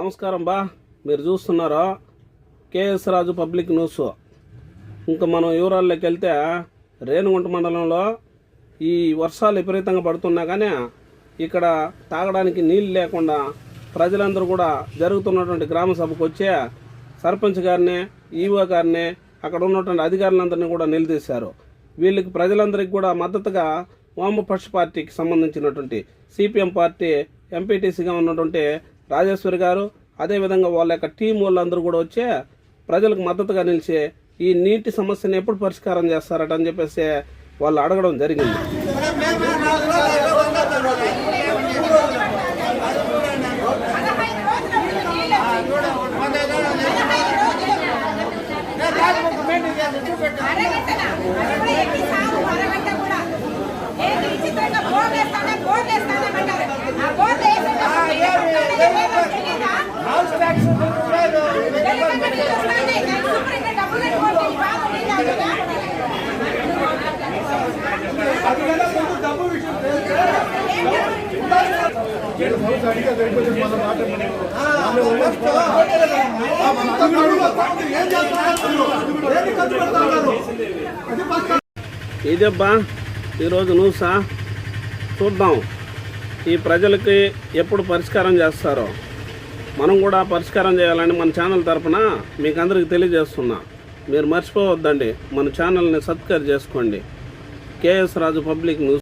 నమస్కారం బా. మీరు చూస్తున్నారా? KS Raju public news. ఇంకా మనం వివరాల్లోకి వెళ్తే రేణుగుంట మండలంలో ఈ వర్షాలు విపరీతంగా పడుతున్నా కానీ ఇక్కడ తాగడానికి నీళ్ళు లేకుండా ప్రజలందరూ కూడా జరుగుతున్నటువంటి గ్రామ సభకు వచ్చే సర్పంచ్ గారిని ఈవో గారిని అక్కడ ఉన్నటువంటి అధికారులందరినీ కూడా నిలదీశారు. వీళ్ళకి ప్రజలందరికీ కూడా మద్దతుగా వామపక్ష పార్టీకి సంబంధించినటువంటి సిపిఎం పార్టీ ఎంపీటీసీగా ఉన్నటువంటి రాజేశ్వరి గారు అదేవిధంగా వాళ్ళ యొక్క టీం వాళ్ళందరూ కూడా వచ్చి ప్రజలకు మద్దతుగా నిలిచి ఈ నీటి సమస్యను ఎప్పుడు పరిష్కారం చేస్తారట అని చెప్పేసి వాళ్ళు అడగడం జరిగింది అరగంటనా? ఇదబ్బా ఈరోజు న్యూసా చూద్దాం. ఈ ప్రజలకి ఎప్పుడు పరిష్కారం చేస్తారో. మనం కూడా పరిష్కారం చేయాలని మన ఛానల్ తరపున మీకు అందరికి తెలియజేస్తున్నా. మీరు మర్చిపోవద్దండి మన ఛానల్ని సబ్స్క్రైబ్ చేసుకోండి. KS Raju public news.